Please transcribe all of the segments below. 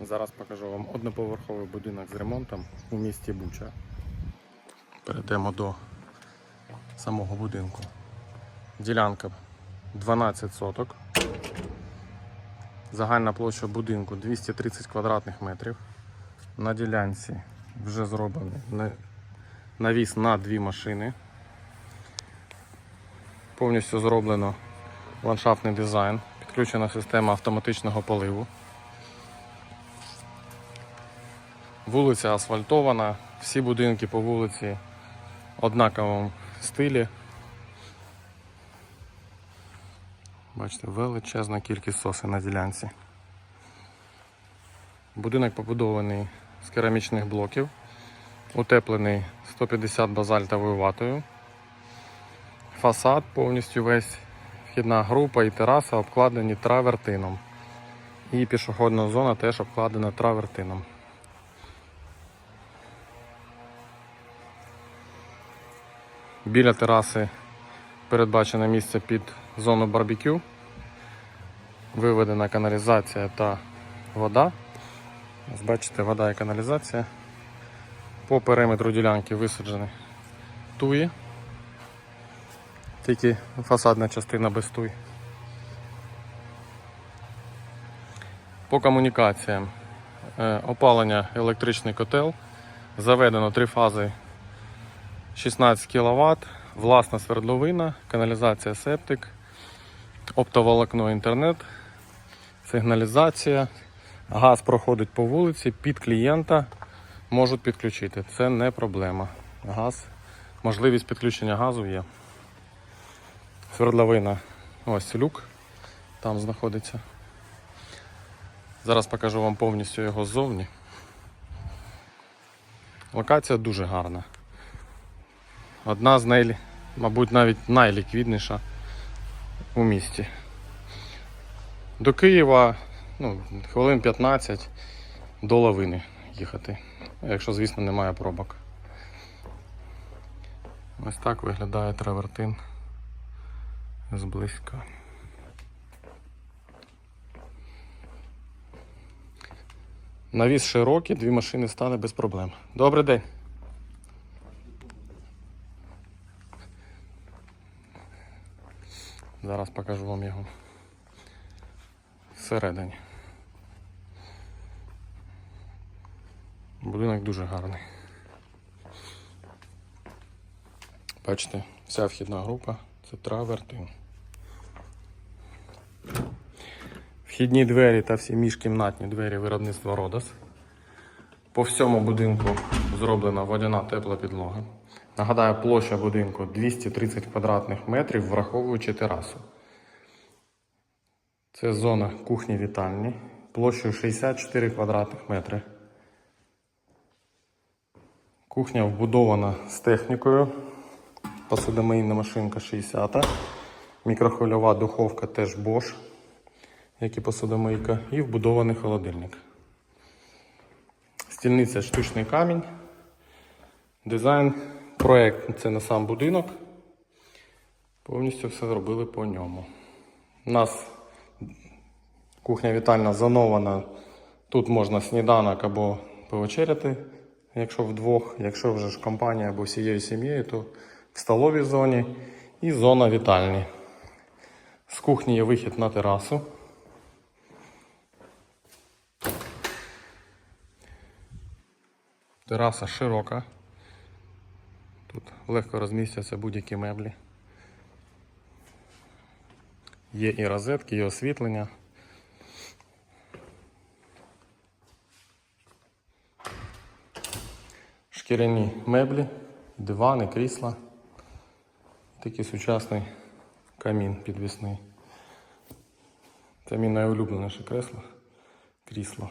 Зараз покажу вам одноповерховий будинок з ремонтом у місті Буча. Перейдемо до самого будинку. Ділянка 12 соток. Загальна площа будинку 230 квадратних метрів. На ділянці вже зроблений навіс на дві машини. Повністю зроблено ландшафтний дизайн, підключена система автоматичного поливу. Вулиця асфальтована, всі будинки по вулиці однаковому стилі. Бачите, величезна кількість соси на ділянці. Будинок побудований з керамічних блоків, утеплений 150 базальтовою ватою. Фасад повністю весь, вхідна група і тераса обкладені травертином. І пішохідна зона теж обкладена травертином. Біля тераси передбачене місце під зону барбекю. Виведена каналізація та вода. Ось бачите, вода і каналізація. По периметру ділянки висаджені туї. Тільки фасадна частина без туй. По комунікаціям е, опалення електричний котел. Заведено три фази 16 кВт, власна свердловина, каналізація септик, оптоволокно інтернет, сигналізація. Газ проходить по вулиці, під клієнта можуть підключити. Це не проблема. Газ, можливість підключення газу є. Свердловина, ось люк там знаходиться. Зараз покажу вам повністю його ззовні. Локація дуже гарна. Одна з най, мабуть, навіть найліквідніша у місті. До Києва ну, хвилин 15 до лавини їхати. Якщо, звісно, немає пробок. Ось так виглядає травертин зблизька. Навіс широкий, дві машини стане без проблем. Добрий день. Зараз покажу вам його всередині. Будинок дуже гарний. Бачите, вся вхідна група це травертин. Вхідні двері та всі міжкімнатні двері виробництва Родос. По всьому будинку зроблена водяна тепла підлога. Нагадаю, площа будинку 230 квадратних метрів, враховуючи терасу. Це зона кухні вітальні площею 64 квадратних метри. Кухня вбудована з технікою. Посудомийна машинка 60. Мікрохвильова духовка теж Bosch, як і посудомийка, і вбудований холодильник. Стільниця штучний камінь. Дизайн, проект це на сам будинок. Повністю все зробили по ньому. У нас кухня вітальна зонована. Тут можна сніданок або повечеряти, якщо вдвох. Якщо вже ж компанія або всією сім'єю, то в столовій зоні і зона вітальні. З кухні є вихід на терасу. Тераса широка. Легко розмістяться будь-які меблі. Є і розетки, і освітлення. Шкіряні меблі, дивани, крісла. Такий сучасний камін підвісний. Це мій найулюбленіше кресло. Крісло.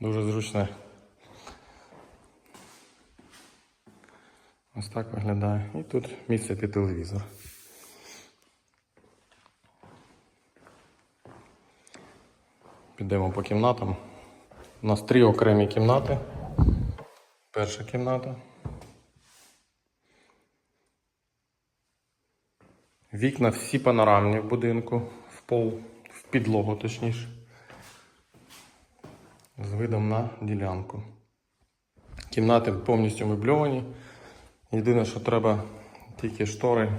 Дуже зручне. Ось так виглядає. І тут місце під телевізор. Підемо по кімнатам. У нас три окремі кімнати. Перша кімната. Вікна всі панорамні в будинку, в пол, в підлогу точніше. з видом на ділянку. Кімнати повністю мебльовані. Єдине, що треба тільки штори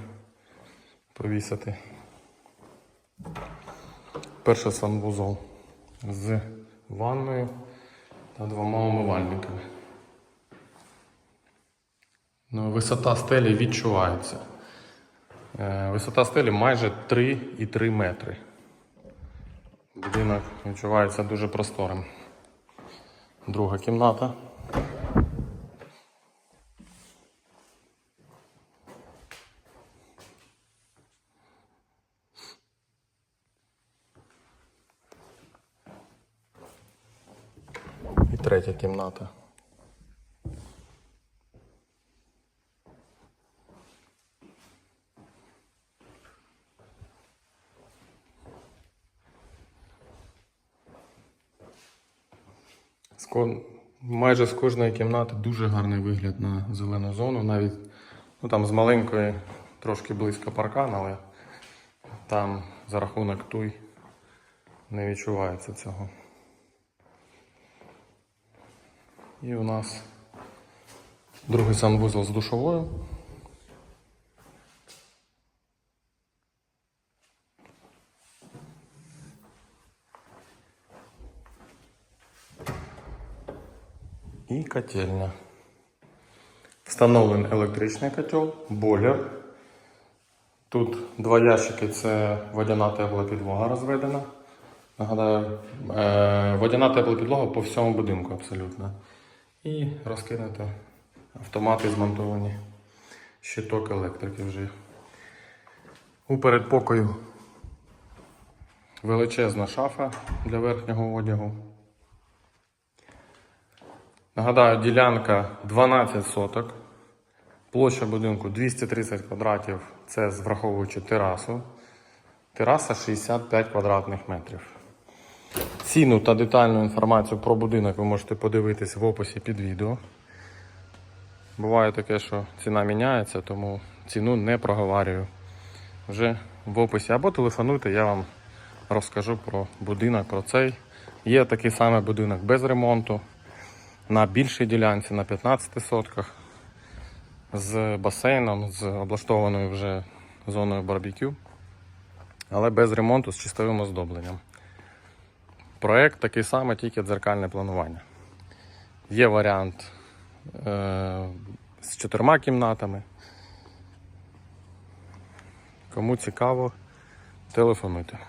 повісити. Перший санвузол з ванною та двома умивальниками. Ну, висота стелі відчувається. Е, Висота стелі майже 3,3 метри. Будинок відчувається дуже просторим. Друга кімната. І третя кімната. Майже з кожної кімнати дуже гарний вигляд на зелену зону. Навіть ну, там з маленької трошки близько паркан, але там за рахунок туй не відчувається цього. І у нас другий санвузол з душовою. І котельня. Встановлений електричний котел, бойлер. Тут два ящики це водяна тепла підлога розведена. Нагадаю, е, водяна тепла підлога по всьому будинку абсолютно. І розкинуто автомати змонтовані. Щиток електрики вже. У передпокою величезна шафа для верхнього одягу. Нагадаю, ділянка 12 соток. Площа будинку 230 квадратів. Це враховуючи терасу. Тераса 65 квадратних метрів. Ціну та детальну інформацію про будинок ви можете подивитись в описі під відео. Буває таке, що ціна міняється, тому ціну не проговорюю. Вже в описі або телефонуйте, я вам розкажу про будинок, про цей. Є такий самий будинок без ремонту на більшій ділянці, на 15 сотках, з басейном, з облаштованою вже зоною барбекю, але без ремонту з чистовим оздобленням. Проект такий самий, тільки дзеркальне планування. Є варіант е- з чотирма кімнатами. Кому цікаво, телефонуйте.